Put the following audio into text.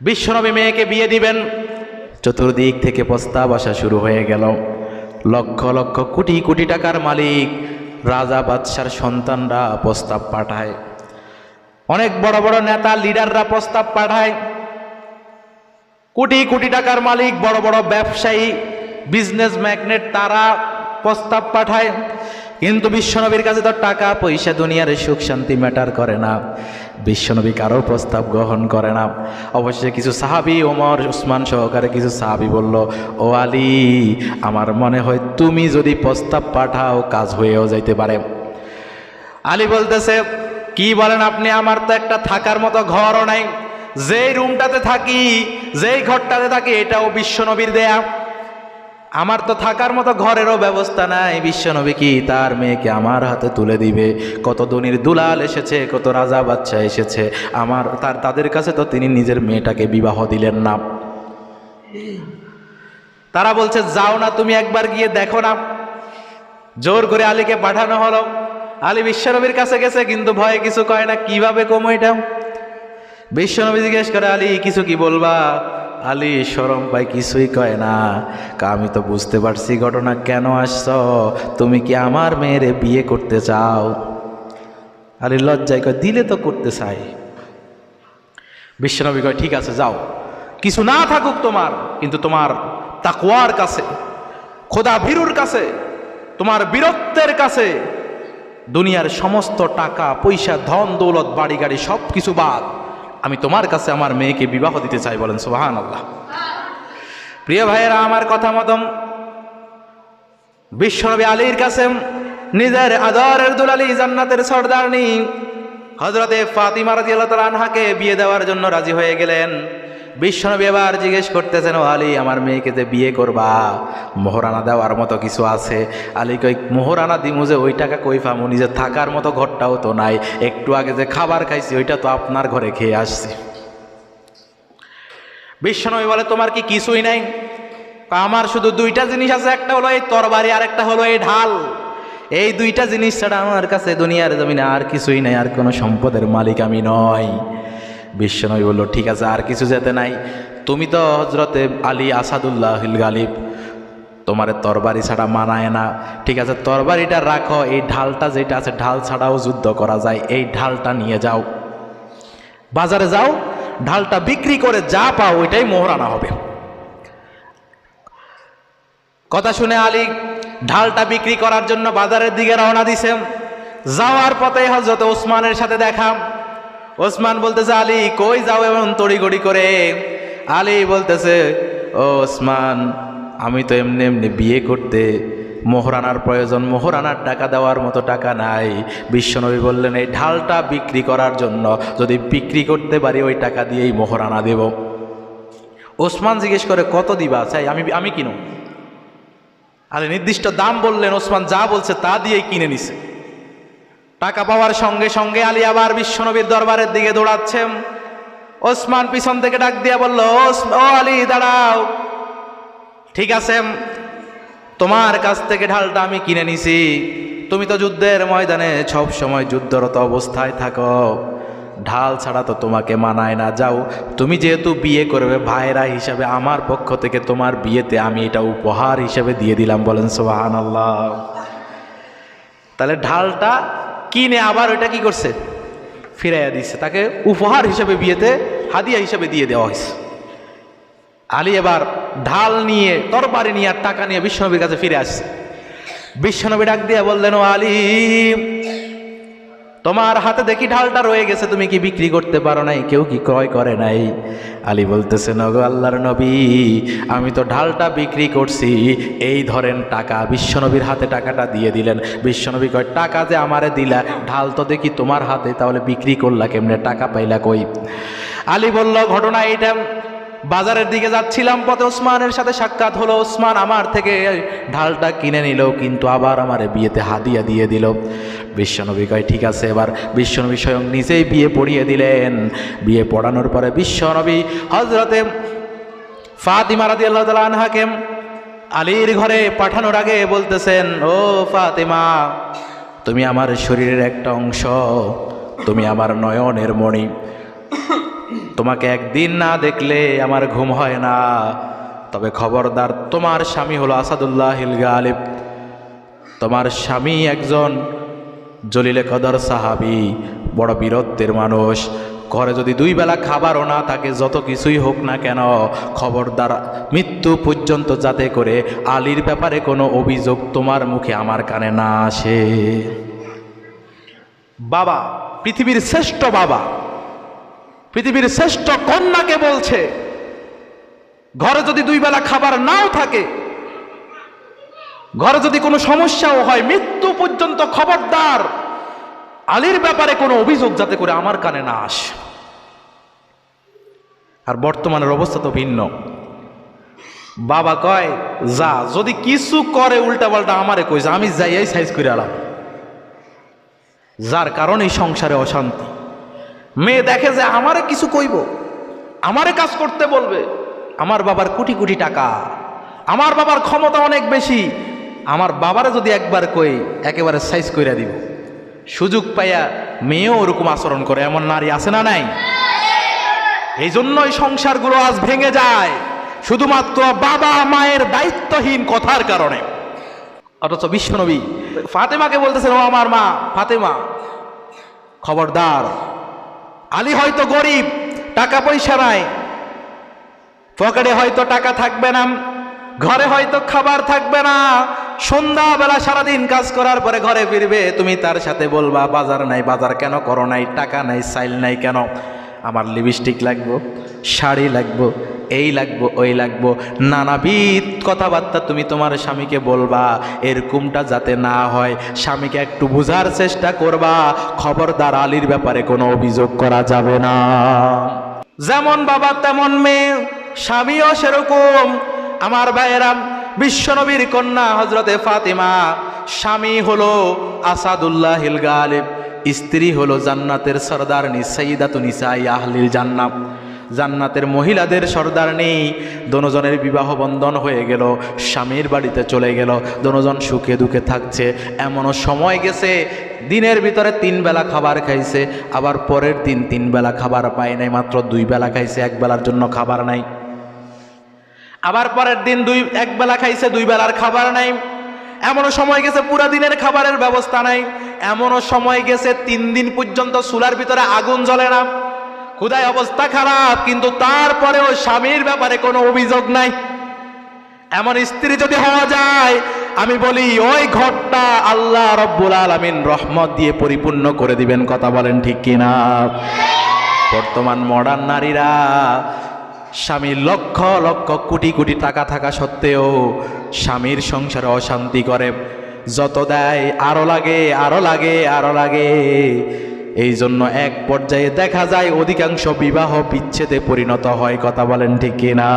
বিশ্বনবী মেয়েকে বিয়ে দিবেন। চতুর্দিক থেকে প্রস্তাব আসা শুরু হয়ে গেল। লক্ষ লক্ষ কোটি কোটি টাকার মালিক রাজা বাদশার সন্তানরা প্রস্তাব পাঠায়। অনেক বড় বড় নেতা, লিডাররা প্রস্তাব পাঠায়। কোটি কোটি টাকার মালিক, বড় বড় ব্যবসায়ী, বিজনেস ম্যাগনেট, তারা প্রস্তাব পাঠায়। কিন্তু বিশ্বনবীর কাছে তো টাকা, পয়সা, দুনিয়ার সুখ শান্তি ম্যাটার করে না। বিশ্বনবী কারও প্রস্তাব গ্রহণ করে না। অবশ্যই কিছু সাহাবি ওমর, উসমান সহকারে কিছু সাহাবি বলল, ও আলী, আমার মনে হয় তুমি যদি প্রস্তাব পাঠাও, কাজ হয়েও যাইতে পারে। আলী বলতেছে, কি বলেন আপনি? আমার তো একটা থাকার মতো ঘরও নাই। যেই রুমটাতে থাকি, যেই ঘরটাতে থাকি, এটাও বিশ্বনবীর দেয়া। আমার তো থাকার মতো ঘরেরও ব্যবস্থা নাই। বিশ্বনবী কি তার মেয়েকে আমার হাতে তুলে দিবে? কত দনির দুলাল এসেছে, কত রাজা বাচ্চা এসেছে। আমার তার, তাদের কাছে তো তিনি নিজের মেয়েটাকে বিবাহ দিলেন না। তারা বলছে, যাও না, তুমি একবার গিয়ে দেখো না। জোর করে আলীকে পাঠানো হলো। আলী বিশ্বনবীর কাছে গেছে, কিন্তু ভয়ে কিছু কয় না। কীভাবে কমো এটা? বিশ্বনবী জিজ্ঞেস করে, আলী, কিছু কি বলবা? আলী সরম পাই কিছুই কয় না। আমি তো বুঝতে পারছি ঘটনা কেন আসছ। তুমি কি আমার মেয়েরে বিয়ে করতে চাও? আলী লজ্জায় কয়, দিলে তো করতে চাই। বিশ্বনবী কয়, ঠিক আছে, যাও। কিছু না থাকুক তোমার, কিন্তু তোমার তাকুয়ার কাছে, খোদা ভীরুর কাছে, তোমার বীরত্বের কাছে, দুনিয়ার সমস্ত টাকা, পয়সা, ধন, দৌলত, বাড়ি, গাড়ি সব কিছু বাদ। আমি তোমার কাছে আমার মেয়েকে বিবাহ দিতে চাই, বলেন সোহান আল্লাহ প্রিয় ভাইয়েরা, আমার কথা মতন বিশ্বনবী আলীর কাছে নিজের আদরের দুলালি জান্নাতের সর্দারনি হজরতে ফাতিমা রাজি আল্লাহ আনহাকে বিয়ে দেওয়ার জন্য রাজি হয়ে গেলেন। বিশ্বনবী এবার জিজ্ঞেস করতেছেন, ও আলী, আমার মেয়েকে যে বিয়ে করবা? মোহরানা দেওয়ার মতো কিছু আছে? আলী কই মোহরানা দিমু যে ওই টাকা কই পামু? নিজের থাকার মতো ঘরটাও তো নাই। একটু আগে যে খাবার খাইছি, ওইটা তো আপনার ঘরে খেয়ে আসছি। বিশ্বনবী বলে, তোমার কি কিছুই নাই? আমার শুধু দুইটা জিনিস আছে, একটা হলো এই তরবারি, আর একটা হলো এই ঢাল। এই দুইটা জিনিস ছাড়া আমার কাছে দুনিয়ার জমিনে আর কিছুই নাই, আর কোনো সম্পদের মালিক আমি নয় বিশ্বনবী বলল, ঠিক আছে, আর কিছু যেতে নাই। তুমি তো হজরতে আলী আসাদুল্লাহ গালিব। তোমার তরবারি ছাড়া মানায় না। ঠিক আছে, তরবারিটা রাখো, এই ঢালটা যেটা আছে, ঢাল ছাড়াও যুদ্ধ করা যায়। এই ঢালটা নিয়ে যাও। বাজারে যাও, ঢালটা বিক্রি করে যা পাও, ওইটাই মোহরানা হবে। কথা শুনে আলী ঢালটা বিক্রি করার জন্য বাজারের দিকে রওনা দিছে। যাওয়ার পথে হজরত ওসমানের সাথে দেখা। ওসমান বলতেছে, আলী, কই যাও এমন তড়িগড়ি করে? আলী বলতেছে, ও ওসমান, আমি তো এমনি এমনি বিয়ে করতে মোহরানার প্রয়োজন। মোহরানার টাকা দেওয়ার মতো টাকা নাই। বিশ্বনবী বললেন, এই ঢালটা বিক্রি করার জন্য যদি বিক্রি করতে পারি, ওই টাকা দিয়েই মোহরানা দেব। ওসমান জিজ্ঞেস করে, কত দিবা? চাই আমি আমি কিনো আরে নির্দিষ্ট দাম বললেন, ওসমান যা বলছে তা দিয়েই কিনে নিছে। টাকা পাওয়ার সঙ্গে সঙ্গে আলী আবার বিশ্বনবীর দরবারের দিকে দৌড়াচ্ছে। ওসমান পিছন থেকে ডাক দিয়া বলল, "ওস- ও আলী, দাঁড়াও। ঠিক আছে, তোমার কাছ থেকে ঢালটা আমি কিনে নিছি। তুমি তো যুদ্ধের ময়দানে সব সময় যুদ্ধরত অবস্থায় থাকো। ঢাল ছাড়া তো তোমাকে মানায় না। যাও, তুমি যেহেতু বিয়ে করবে ভাইরা হিসাবে আমার পক্ষ থেকে তোমার বিয়েতে আমি এটা উপহার হিসাবে দিয়ে দিলাম বলেন সোহান আল্লাহ তাহলে ঢালটা কিনে আবার ওইটা কি করছে? ফিরাইয়া দিছে। তাকে উপহার হিসেবে বিয়েতে, হাদিয়া হিসেবে দিয়ে দেওয়া হয়েছে। আলী এবার ঢাল নিয়ে, তরবারি নিয়ে আর টাকা নিয়ে বিশ্বনবীর কাছে ফিরে আসছে। বিশ্বনবী ডাক দিয়ে বললেন, ও আলী তোমার হাতে দেখি ঢালটা রয়ে গেছে, তুমি কি বিক্রি করতে পারো নাই? কেউ কি ক্রয় করে নাই? আলী বলতেছে, নগো আল্লাহর নবী, আমি তো ঢালটা বিক্রি করছি। এই ধরেন টাকা, বিশ্বনবীর হাতে টাকাটা দিয়ে দিলেন। বিশ্বনবী কয়, টাকা যে আমারে দিলা, ঢাল তো দেখি তোমার হাতে, তাহলে বিক্রি করলা কেমনে? টাকা পাইলা কই? আলী বলল, ঘটনা এইটা বাজারের দিকে যাচ্ছিলাম, পথে ওসমানের সাথে সাক্ষাৎ হলো। ওসমান আমার থেকে ঢালটা কিনে নিল, কিন্তু আবার আমার বিয়েতে হাদিয়া দিয়ে দিল। বিশ্বনবী কয়, ঠিক আছে, এবার বিশ্বনবী স্বয়ং নিজেই বিয়ে পড়িয়ে দিলেন। বিয়ে পড়ানোর পরে বিশ্বনবী হজরতে ফাতিমা রাদি আল্লাহ তালা আনহাকে আলীর ঘরে পাঠানোর আগে বলতেছেন, ও ফাতিমা, তুমি আমার শরীরের একটা অংশ, তুমি আমার নয়নের মণি। তোমাকে একদিন না দেখলে আমার ঘুম হয় না। তবে খবরদার তোমার স্বামী হলো আসাদুল্লাহ হিল গালিব। তোমার স্বামী একজন জলিলে কদর সাহাবি, বড় বীরত্বের মানুষ। ঘরে যদি দুই বেলা খাবারও না থাকে, যত কিছুই হোক না কেন, খবরদার মৃত্যু পর্যন্ত যাতে করে আলীর ব্যাপারে কোনো অভিযোগ তোমার মুখে আমার কানে না আসে। বাবা, পৃথিবীর শ্রেষ্ঠ বাবা। পৃথিবীর শ্রেষ্ঠ কন্যাকে বলছে, ঘরে যদি দুই বেলা খাবার নাও থাকে, ঘরে যদি কোনো সমস্যাও হয়, মৃত্যু পর্যন্ত খবরদার, আলীর ব্যাপারে কোনো অভিযোগ যাতে করে আমার কানে না আসে। আর বর্তমানের অবস্থা তো ভিন্ন। বাবা কয়, যা, যদি কিছু করে উল্টাপাল্টা আমারে কইছে আমি যাই এই সাইজ করে আলাম যার কারণে সংসারে অশান্তি। মেয়ে দেখে যে আমারে কিছু কইব, আমারে কাজ করতে বলবে, আমার বাবার কোটি কোটি টাকা, আমার বাবার ক্ষমতা অনেক বেশি, আমার বাবারে যদি একবার কই, একেবারে সাইজ কইরা দিব। সুযোগ পাইয়া মেয়েও ওরকম আচরণ করে, এমন নারী আছে না নাই? এই জন্যই সংসারগুলো আজ ভেঙে যায়, শুধুমাত্র বাবা মায়ের দায়িত্বহীন কথার কারণে। অথচ বিশ্বনবী ফাতেমাকে বলতেছেন, ও আমার মা, ফাতেমা, খবরদার আলী হয়তো গরিব, টাকা পয়সা নাই। পকেটে হয়তো টাকা থাকবে না, ঘরে হয়তো খাবার থাকবে না। সন্ধ্যাবেলা সারাদিন কাজ করার পরে ঘরে ফিরবে, তুমি তার সাথে বলবা, বাজার নাই, বাজার কেন করো নাই? টাকা নাই সাইল নাই কেন? আমার লিপস্টিক লাগবো, শাড়ি লাগবো এই লাগবো, ওই লাগবো। নানাবিধ কথাবার্তা তুমি তোমার স্বামীকে বলবা এরকমটা যাতে না হয়। স্বামীকে একটু বোঝার চেষ্টা করবা, খবরদার আলীর ব্যাপারে কোনো অভিযোগ করা যাবে না। যেমন বাবা, তেমন মেয়ে, স্বামীও সেরকম। আমার ভাইয়েরাম বিশ্বনবীর কন্যা হজরতে ফাতিমা, স্বামী হলো আসাদুল্লাহ হিল গালিব, স্ত্রী হলো জান্নাতের সর্দারনি সঈদাতু নিসাই আহলিল জান্নাত জান্নাতের মহিলাদের সর্দার নেই। দনোজনের বিবাহ বন্ধন হয়ে গেল, স্বামীর বাড়িতে চলে গেল। দনোজন সুখে দুঃখে থাকছে, এমনও সময় গেছে, দিনের ভিতরে তিন বেলা খাবার খাইছে, আবার পরের দিন তিন বেলা খাবার পায় নাই, মাত্র দুই বেলা খাইছে, এক বেলার জন্য খাবার নাই। আবার পরের দিন দুই, এক বেলা খাইছে, দুই বেলার খাবার নাই। এমনও সময় গেছে, পুরা দিনের খাবারের ব্যবস্থা নাই। এমনও সময় গেছে, তিন দিন পর্যন্ত চুলার ভিতরে আগুন জ্বলে না। খুদায় অবস্থা খারাপ, কিন্তু তারপরেও স্বামীর ব্যাপারে কোনো অভিযোগ নাই। এমন স্ত্রী যদি হওয়া যায়, আমি বলি, ওই ঘরটা আল্লাহ রব্বুল আলমিন রহমত দিয়ে পরিপূর্ণ করে দিবেন। কথা বলেন ঠিক কিনা? বর্তমান মডার্ন নারীরা স্বামীর লক্ষ লক্ষ কোটি কোটি টাকা থাকা সত্ত্বেও স্বামীর সংসারে অশান্তি করে। যত দেয় আরও লাগে আরও লাগে আরও লাগে। এই জন্য এক পর্যায়ে দেখা যায় অধিকাংশ বিবাহ বিচ্ছেদে পরিণত হয়, কথা বলেন ঠিক কিনা?